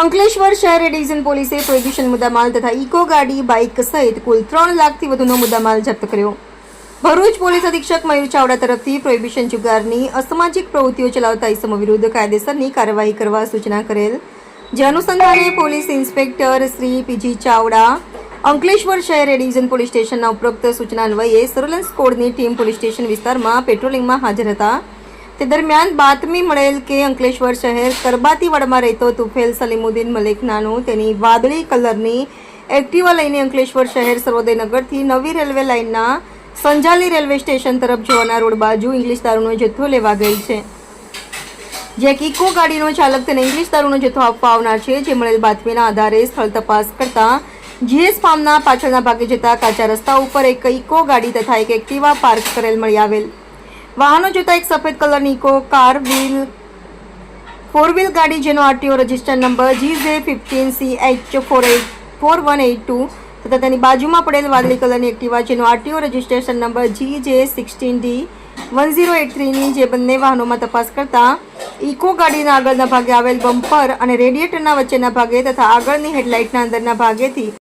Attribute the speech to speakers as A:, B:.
A: અંકલેશ્વર શહેર ડિવિઝન પોલીસે પ્રોહિબિશન મુદ્દામાલ તથા ઇકો ગાડી, બાઇક સહિત કુલ ત્રણ લાખથી વધુનો મુદ્દામાલ જપ્ત કર્યો. ભરૂચ પોલીસ અધિક્ષક મયુર ચાવડા તરફથી પ્રોહિબિશન જુગારની અસામાજિક પ્રવૃત્તિઓ ચલાવતા ઇસમો વિરુદ્ધ કાયદેસરની કાર્યવાહી કરવા સૂચના કરેલ. જે અનુસંધાને police inspector Shri PG Chavda Ankleshwar શહેર ડિવિઝન પોલીસ સ્ટેશનના ઉપરોક્ત સૂચના અન્વયે સર્વેલન્સ કોડની ટીમ પોલીસ સ્ટેશન વિસ્તારમાં પેટ્રોલિંગમાં હાજર હતા. તે દરમિયાન બાતમી મળેલ કે અંકલેશ્વર શહેર કરબાતીવાડમાં રહેતો તુફેલ સલીમુદ્દીન મલિક નાનું તેની વાદળી કલરની એક્ટિવા લઈને અંકલેશ્વર શહેર સર્વોદયનગરથી નવી રેલવે લાઇનના સંજાલી રેલવે સ્ટેશન તરફ જવાના રોડ બાજુ ઇંગ્લિશ દારૂનો જથ્થો લેવા ગઈ છે. જે કિકો ગાડીનો ચાલક તેને ઇંગ્લિશ દારૂનો જથ્થો આપવા આવનાર છે, જે મળેલ બાતમીના આધારે સ્થળ તપાસ કરતા જીએસ ફાર્મના પાછળના ભાગે જતા કાચા રસ્તા ઉપર એક ઇકો ગાડી તથા એક એક્ટિવા પાર્ક કરેલ મળી આવેલ. વાહનો જોતા એક સફેદ કલરની Eco car, wheel four wheel ગાડી જેનો RTO register number G J fifteen C H four eight four one eight two તથા તેની બાજુમાં પડેલ વાદળી કલરની એક્ટિવા જેનો RTO registration number G J sixteen D one zero eight થ્રીની જે બંને વાહનોમાં તપાસ કરતા ઇકો ગાડીના આગળના ભાગે આવેલ બમ્પર અને રેડિએટરના વચ્ચેના ભાગે તથા આગળની હેડલાઇટના અંદરના ભાગેથી